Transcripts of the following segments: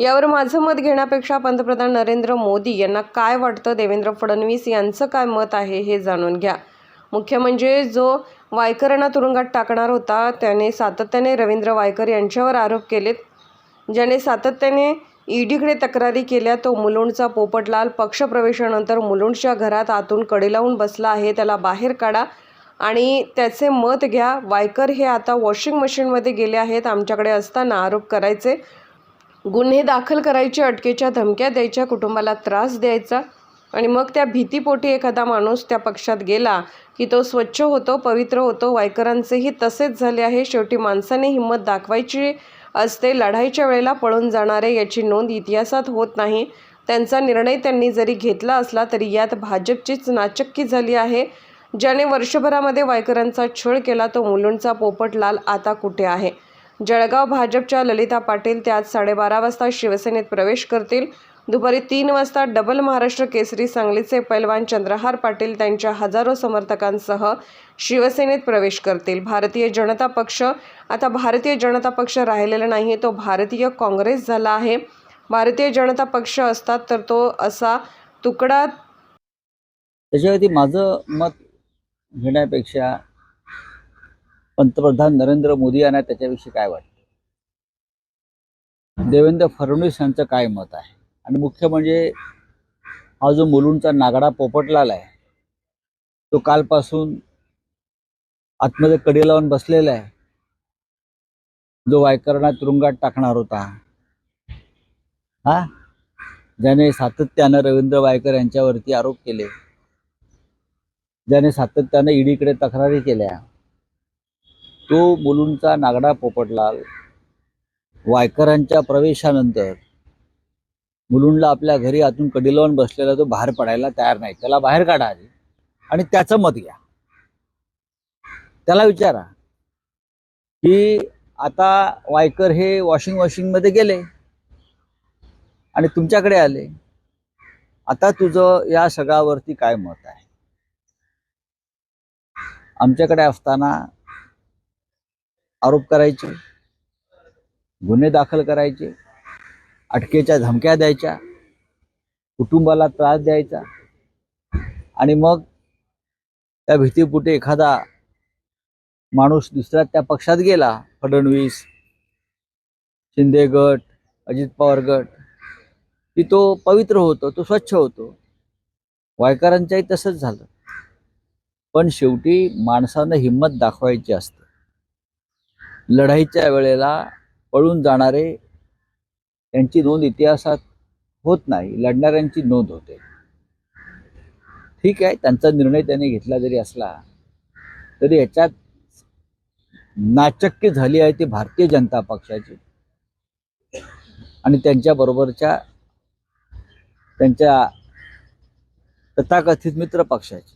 यावर माझं मत घेण्यापेक्षा पंतप्रधान नरेंद्र मोदी यांना काय वाटतं? देवेंद्र फडणवीस यांचं काय मत आहे हे जाणून घ्या. मुख्य म्हणजे जो वायकरांना तुरुंगात टाकणार होता त्याने सातत्याने रवींद्र वायकर यांच्यावर आरोप केलेत. ज्याने सातत्याने ईडीकडे तक्रारी केल्या तो मुलुंडचा पोपटलाल पक्षप्रवेशानंतर मुलुंडच्या घरात आतून कडे लावून बसला आहे त्याला बाहेर काढा आणि त्याचे मत घ्या. वायकर हे आता वॉशिंग मशीनमध्ये गेले आहेत आमच्याकडे असताना आरोप करायचे. गुन्हे दाखल करायचे अटकेच्या धमक्या द्यायच्या कुटुंबाला त्रास द्यायचा आणि मग त्या भीतीपोटी एखादा माणूस त्या पक्षात गेला की तो स्वच्छ होतो पवित्र होतो. वायकरांचेही तसेच झाले आहे. शेवटी माणसाने हिंमत दाखवायची असते लढाईच्या वेळेला पळून जाणारे याची नोंद इतिहासात होत नाही. त्यांचा निर्णय त्यांनी जरी घेतला असला तरी यात भाजपचीच नाचक्की झाली आहे ज्याने वर्षभरामध्ये वायकरांचा छळ केला. तो मुलुंडचा पोपटलाल आता कुठे आहे? जळगाव भाजपच्या ललिता पाटील त्यात साडेबारा वाजता शिवसेनेत प्रवेश करतील. दुपारी तीन वाजता डबल महाराष्ट्र केसरी सांगलीचे पैलवान चंद्रहार पाटील त्यांच्या हजारो समर्थकांसह शिवसेनेत प्रवेश करतील. भारतीय जनता पक्ष आता भारतीय जनता पक्ष राहिलेला नाही तो भारतीय काँग्रेस झाला आहे. भारतीय जनता पक्ष असतात तर तो असा तुकडा त्याच्यावरती माझं मत घेण्यापेक्षा पंतप्रधान नरेंद्र मोदी यांना त्याच्याविषयी काय वाटतं? देवेंद्र फडणवीस यांचं काय मत आहे? आणि मुख्य म्हणजे हा जो मुलूंचा नागडा पोपटलाला आहे तो कालपासून आतमध्ये कडी लावून बसलेला आहे. जो वायकरांना तुरुंगात टाकणार होता. हा? ज्याने सातत्यानं रवींद्र वायकर यांच्यावरती आरोप केले. ज्याने सातत्यानं ईडीकडे तक्रारी केल्या. तो मुलुंडचा नागडा पोपटलाल वायकरांच्या प्रवेशानंतर मुलुंडला आपल्या घरी आतून कडी लावून बसलेला तो बाहेर पडायला तयार नाही. त्याला बाहेर काढा आधी आणि त्याचं मत घ्या. त्याला विचारा की आता वायकर हे वॉशिंग मशीनमध्ये गेले आणि तुमच्याकडे आले. आता तुझं या सगळ्यावरती काय मत आहे? आमच्याकडे असताना आरोप करायचे गुन्हे दाखल करायचे अटकेच्या धमक्या द्यायच्या कुटुंबाला त्रास द्यायचा आणि मग त्या भीतीपुटे एखादा माणूस दुसऱ्या त्या पक्षात गेला फडणवीस शिंदे गट अजित पवार गट की तो पवित्र होतो तो स्वच्छ होतो. वायकरांच्याही तसंच झालं. पण शेवटी माणसानं हिंमत दाखवायची असते. लढाईच्या वेळेला पळून जाणारे त्यांची नोंद इतिहासात होत नाही लढणाऱ्यांची नोंद होते. ठीक आहे त्यांचा निर्णय त्यांनी घेतला जरी असला तरी याच्यात नाचक्य झाली आहे ती भारतीय जनता पक्षाची. आणि त्यांच्याबरोबरच्या त्यांच्या तथाकथित मित्र पक्षाची.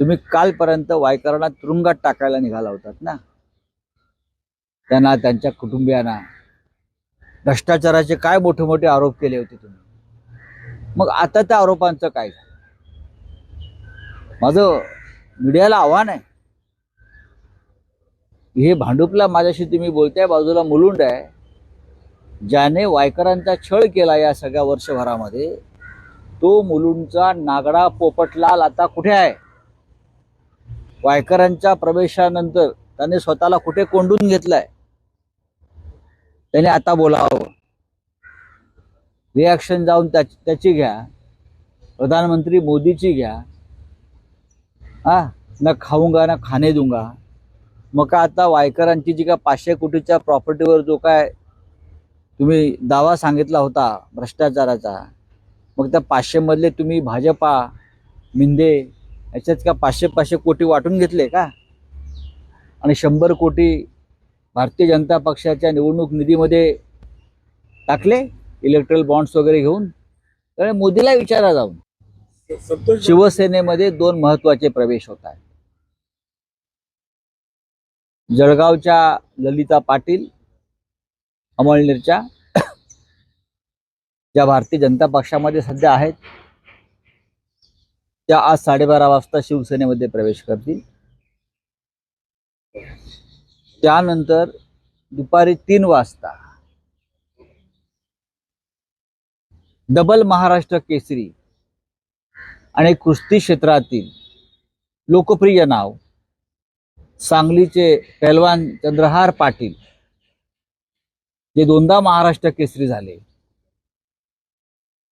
तुम्ही कालपर्यंत वायकरांना तुरुंगात टाकायला निघाला होतात ना? त्यांना त्यांच्या कुटुंबियांना. भ्रष्टाचाराचे काय मोठे मोठे आरोप केले होते तुम्ही? मग आता त्या आरोपांचं काय झालं? माझं मीडियाला आव्हान आहे. हे भांडुपला माझ्याशी तुम्ही बोलताय बाजूला मुलुंड आहे. ज्याने वायकरांचा छळ केला या सगळ्या वर्षभरामध्ये तो मुलुंडचा नागडा पोपटलाल आता कुठे आहे? वायकरांच्या प्रवेशानंतर त्याने स्वतःला कुठे कोंडून घेतलाय? त्याने आता बोलावं. रिॲक्शन जाऊन त्या त्याची घ्या. प्रधानमंत्री मोदीची घ्या. हा ना खाऊंगा ना खाणे दूंगा. मग का आता वायकरांची जी का पाचशे कोटीच्या प्रॉपर्टीवर जो काय तुम्ही दावा सांगितला होता भ्रष्टाचाराचा मग त्या पाचशे मधले तुम्ही भाजपा मिंदे याच्यात का पाचशे पाचशे कोटी वाटून घेतले का? आणि शंभर कोटी भारतीय जनता पक्षाच्या निवडणूक निधीमध्ये टाकले इलेक्ट्रल बॉन्ड्स वगैरे घेऊन. त्यामुळे मोदीला विचारा जाऊन. शिवसेनेमध्ये दोन महत्त्वाचे प्रवेश होत आहेत. जळगावच्या ललिता पाटील अमळनेरच्या ज्या भारतीय जनता पक्षामध्ये सध्या आहेत त्या आज साडेबारा वाजता शिवसेनेमध्ये प्रवेश करतील. त्यानंतर दुपारी तीन वाजता डबल महाराष्ट्र केसरी आणि कुस्ती क्षेत्रातील लोकप्रिय नाव सांगलीचे पैलवान चंद्रहार पाटील जे दोनदा महाराष्ट्र केसरी झाले.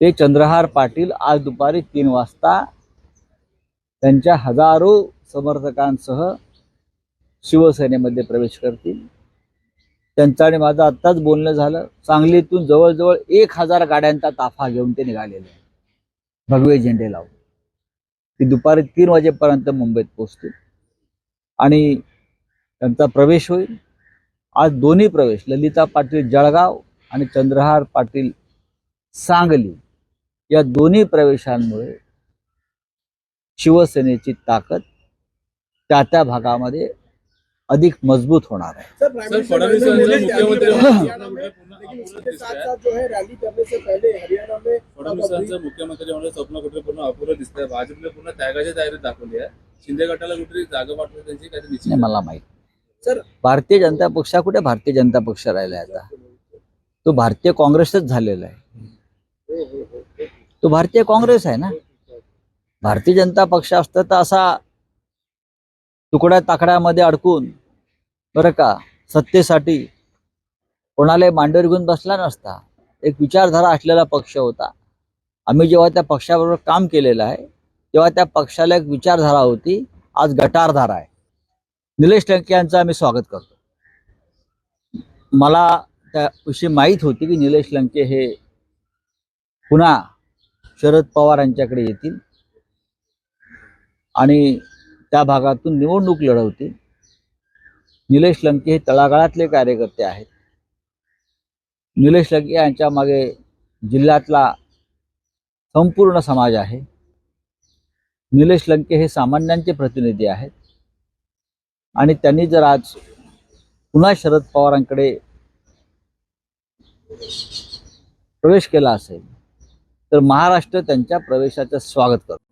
ते चंद्रहार पाटील आज दुपारी तीन वाजता त्यांच्या हजारो समर्थकांसह शिवसेनेमध्ये प्रवेश करतील. त्यांचं आणि माझं आत्ताच बोलणं झालं. सांगलीतून जवळजवळ एक हजार गाड्यांचा ताफा घेऊन ते निघालेले आहे भगवे झेंडे लावून. ती दुपारी तीन वाजेपर्यंत मुंबईत पोहोचतील. आणि त्यांचा प्रवेश होईल. आज दोन्ही प्रवेश ललिता पाटील जळगाव आणि चंद्रहार पाटील सांगली या दोन्ही प्रवेशांमुळे शिवसेनेची ताकद त्या त्या भागामध्ये अधिक मजबूत होणार आहे. है मला माहीत सर भारतीय जनता पक्षा कुठे भारतीय जनता पक्ष राहिला आता? तो भारतीय काँग्रेसच झालेला आहे. तो भारतीय काँग्रेस आहे ना? भारतीय जनता पक्ष असतं तर असा तुकड्या ताकड्यामध्ये अडकून बरं का सत्तेसाठी कोणाला मांडीवर घेऊन बसला नसता. एक विचारधारा असलेला पक्ष होता. आम्ही जेव्हा त्या पक्षाबरोबर काम केलेलं आहे तेव्हा त्या पक्षाला एक विचारधारा होती. आज गटारधारा आहे. निलेश लंके यांचं आम्ही स्वागत करतो. मला त्याविषयी माहीत होती की निलेश लंके हे पुन्हा शरद पवार यांच्याकडे येतील. आणि त्या भागातून निवडणूक लढवतील निलेश लंके हे तळागाळातले कार्यकर्ते आहेत. निलेश लंके यांच्या मागे जिल्ह्यातला संपूर्ण समाज आहे. निलेश लंके हे सामान्यांचे प्रतिनिधी आहेत. आणि त्यांनी जर आज पुन्हा शरद पवारांकडे प्रवेश केला असेल तर महाराष्ट्र त्यांच्या प्रवेशाचं स्वागत करतो.